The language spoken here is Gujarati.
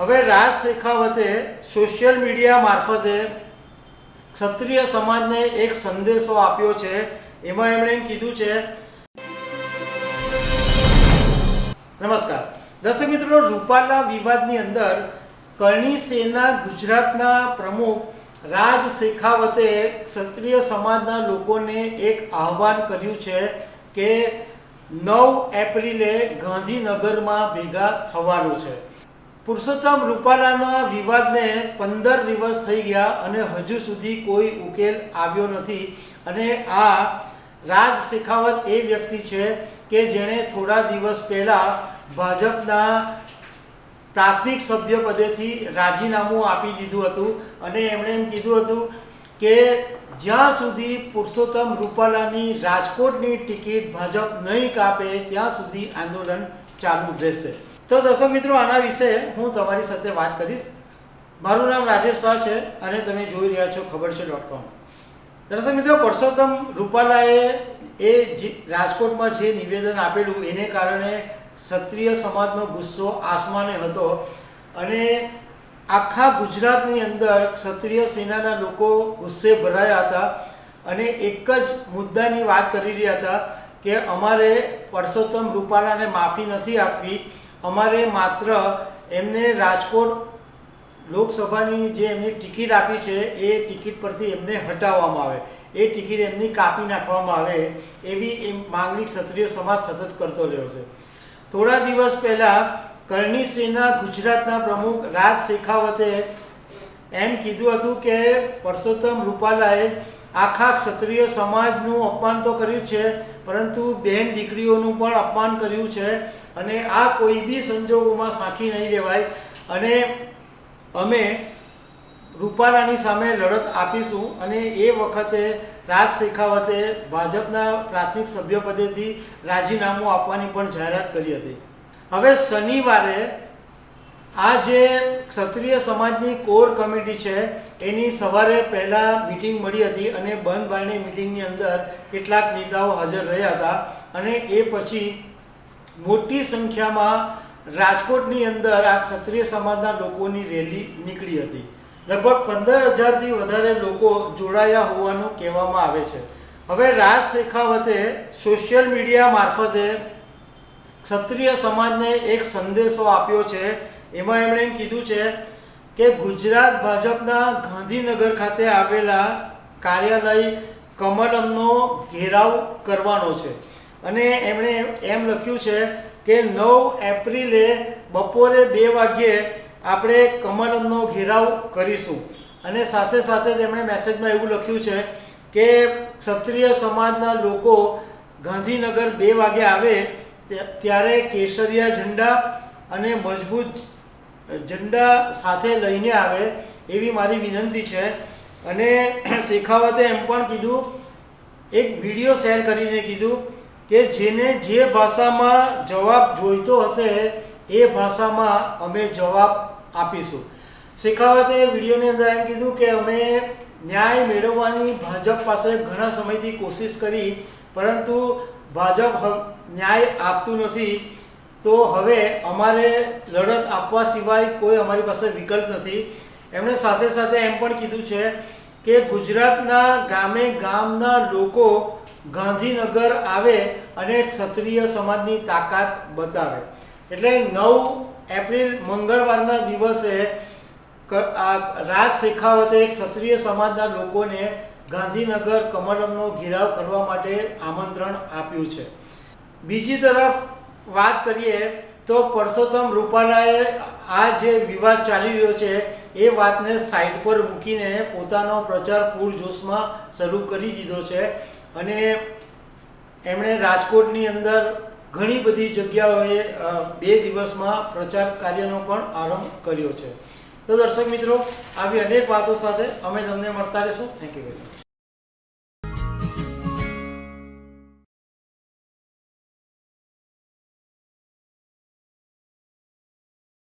હવે રાજ શેખાવતે સોશિયલ મીડિયા મારફતે ક્ષત્રિય સમાજને એક સંદેશો આપ્યો છે. એમાં એમણે એમ કીધું છે, નમસ્કાર. દર્શક મિત્રો, રૂપાલા વિવાદની અંદર કરણી સેના ગુજરાતના પ્રમુખ રાજ શેખાવતે ક્ષત્રિય સમાજના લોકોને એક આહવાન કર્યું છે કે નવ એપ્રિલે ગાંધીનગરમાં ભેગા થવાનું છે. પુરુષોત્તમ રૂપાલાના વિવાદને પંદર દિવસ થઈ ગયા અને હજુ સુધી કોઈ ઉકેલ આવ્યો નથી. અને આ રાજ શેખાવત એ વ્યક્તિ છે કે જેણે થોડા દિવસ પહેલાં ભાજપના પ્રાથમિક સભ્ય પદેથી રાજીનામું આપી દીધું હતું. અને એમણે એમ કીધું હતું કે જ્યાં સુધી પુરુષોત્તમ રૂપાલાની રાજકોટની ટિકિટ ભાજપ નહીં કાપે, ત્યાં સુધી આંદોલન ચાલુ રહેશે. તો દર્શક મિત્રો, આના વિશે હું તમારી સાથે વાત કરીશ. મારું નામ રાજેશ શાહ છે અને તમે જોઈ રહ્યા છો ખબર છે ડોટ કોમ. દર્શક મિત્રો, પરસોત્તમ રૂપાલાએ એ જે રાજકોટમાં જે નિવેદન આપેલું, એને કારણે ક્ષત્રિય સમાજનો ગુસ્સો આસમાને હતો અને આખા ગુજરાતની અંદર ક્ષત્રિય સેનાના લોકો ગુસ્સે ભરાયા હતા અને એક જ મુદ્દાની વાત કરી રહ્યા હતા કે અમારે પરસોત્તમ રૂપાલાને માફી નથી આપવી. અમારે માત્ર એમને રાજકોટ લોકસભાની જે એમની ટિકિટ આપી છે, એ ટિકિટ પરથી એમને હટાવવામાં આવે. એ ટિકિટ એમની કાપી નાખવામાં આવે એવી એમ માંગણી ક્ષત્રિય સમાજ સતત કરતો રહ્યો છે. થોડા દિવસ પહેલાં કરણી સેના ગુજરાતના પ્રમુખ રાજ શેખાવતે એમ કીધું હતું કે પરસોત્તમ રૂપાલાએ આખા ક્ષત્રિય સમાજનું અપમાન તો કર્યું છે, પરંતુ બહેન દીકરીઓનું પણ અપમાન કર્યું છે અને આ કોઈ બી સંજોગોમાં સાંખી નહીં લેવાય. અને અમે રૂપાલાની સામે લડત આપીશું અને એ વખતે રાજ શેખાવતે ભાજપના પ્રાથમિક સભ્યપદેથી રાજીનામું આપવાની પણ જાહેરાત કરી હતી. હવે શનિવારે આ જે ક્ષત્રિય સમાજની કોર કમિટી છે, એની સવારે પહેલાં મિટિંગ મળી હતી અને બંધ બારણી મિટિંગની અંદર કેટલાક નેતાઓ હાજર રહ્યા હતા અને એ પછી મોટી સંખ્યામાં રાજકોટની અંદર આ ક્ષત્રિય સમાજના લોકોની રેલી નીકળી હતી. લગભગ પંદર હજારથી વધારે લોકો જોડાયા હોવાનું કહેવામાં આવે છે. હવે રાજ શેખાવતે સોશિયલ મીડિયા મારફતે ક્ષત્રિય સમાજને એક સંદેશો આપ્યો છે એમાં એમણે એમ કીધું છે કે ગુજરાત ભાજપના ગાંધીનગર ખાતે આવેલા કાર્યાલય કમલમનો ઘેરાવ કરવાનો છે. અને એમણે એમ લખ્યું છે કે નવ એપ્રિલે બપોરે બે વાગ્યે આપણે કમલમનો ઘેરાવ કરીશું. અને સાથે સાથે તેમણે મેસેજમાં એવું લખ્યું છે કે ક્ષત્રિય સમાજના લોકો ગાંધીનગર બે વાગે આવે ત્યારે કેસરિયા ઝંડા અને મજબૂત ઝંડા સાથે લઈને આવે એવી મારી વિનંતી છે. અને શેખાવતે એમ પણ કીધું, એક વીડિયો શેર કરીને કીધું કે જેને જે ભાષામાં જવાબ જોઈતો હશે, એ ભાષામાં અમે જવાબ આપીશું. શેખાવતે વિડીયોની અંદર એમ કીધું કે અમે ન્યાય મેળવવાની ભાજપ પાસે ઘણા સમયથી કોશિશ કરી, પરંતુ ભાજપ ન્યાય આપતું નથી. તો હવે અમારે લડત આપવા સિવાય કોઈ અમારી પાસે વિકલ્પ નથી. એમણે સાથે સાથે એમ પણ કીધું છે કે ગુજરાતના ગામે ગામના લોકો ગાંધીનગર આવે અને ક્ષત્રિય સમાજની તાકાત બતાવે. એટલે નવ એપ્રિલ મંગળવારના દિવસે રાજ શેખાવતે ક્ષત્રિય સમાજના લોકોને ગાંધીનગર કમલમનો ઘેરાવ કરવા માટે આમંત્રણ આપ્યું છે. બીજી તરફ વાત કરીએ તો પરસોત્તમ રૂપાલાએ આ જે વિવાદ ચાલી રહ્યો છે, એ વાતને સાઈડ પર મૂકીને પોતાનો પ્રચાર પૂરજોશમાં શરૂ કરી દીધો છે. અને એમણે રાજકોટની અંદર ઘણી બધી જગ્યાઓએ બે દિવસમાં પ્રચાર કાર્યનો પણ આરંભ કર્યો છે. તો દર્શક મિત્રો, આવી અનેક વાતો સાથે અમે તમને મળતા રહીશું. Thank you very much